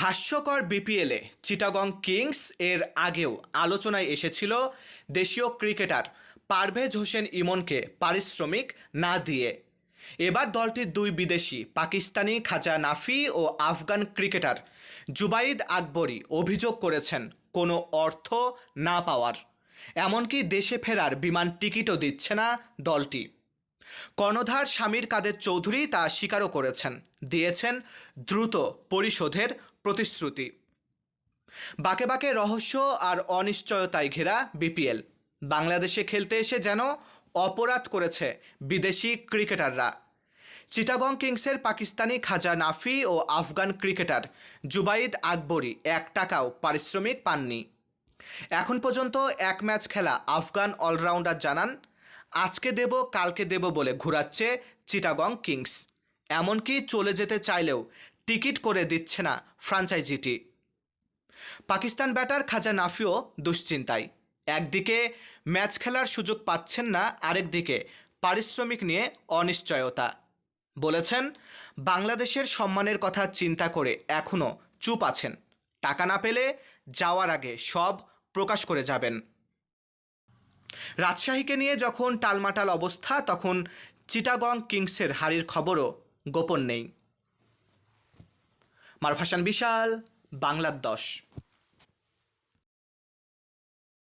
হাস্যকর বিপিএলে চিটাগং কিংস এর আগেও আলোচনায় এসেছিল দেশীয় ক্রিকেটার পারভেজ হোসেন ইমনকে পারিশ্রমিক না দিয়ে। এবার দলটির দুই বিদেশি, পাকিস্তানি খাজা নাফি ও আফগান ক্রিকেটার জুবাইদ আকবরী অভিযোগ করেছেন কোনো অর্থ না পাওয়ার। এমনকি দেশে ফেরার বিমান টিকিটও দিচ্ছে না দলটি। কর্ণধার স্বামীর কাদের চৌধুরী তা স্বীকারও করেছেন। দিয়েছেন দ্রুত পরিশোধের প্রতিশ্রুতি। বাকে বাকে রহস্য আর অনিশ্চয়তায় ঘেরা বিপিএল। বাংলাদেশে খেলতে এসে যেন অপরাধ করেছে বিদেশি ক্রিকেটাররা। চিটাগং কিংসের পাকিস্তানি খাজা নাফি ও আফগান ক্রিকেটার জুবাইদ আকবরী এক টাকাও পারিশ্রমিক পাননি। এখন পর্যন্ত এক ম্যাচ খেলা আফগান অলরাউন্ডার জানান, আজকে দেব, কালকে দেব বলে ঘুরাচ্ছে চিটাগং কিংস। এমনকি চলে যেতে চাইলেও টিকিট করে দিচ্ছে না ফ্রাঞ্চাইজিটি। পাকিস্তান ব্যাটার খাজা নাফিও দুশ্চিন্তায়। একদিকে ম্যাচ খেলার সুযোগ পাচ্ছেন না, আরেকদিকে পারিশ্রমিক নিয়ে অনিশ্চয়তা। বলেছেন, বাংলাদেশের সম্মানের কথা চিন্তা করে এখনও চুপ আছেন। টাকা না পেলে যাওয়ার আগে সব প্রকাশ করে যাবেন। রাজশাহীকে নিয়ে যখন টালমাটাল অবস্থা, তখন চিটাগং কিংসের হারির খবরও গোপন নেই। মারফাসান বিশাল বাংলার দশ।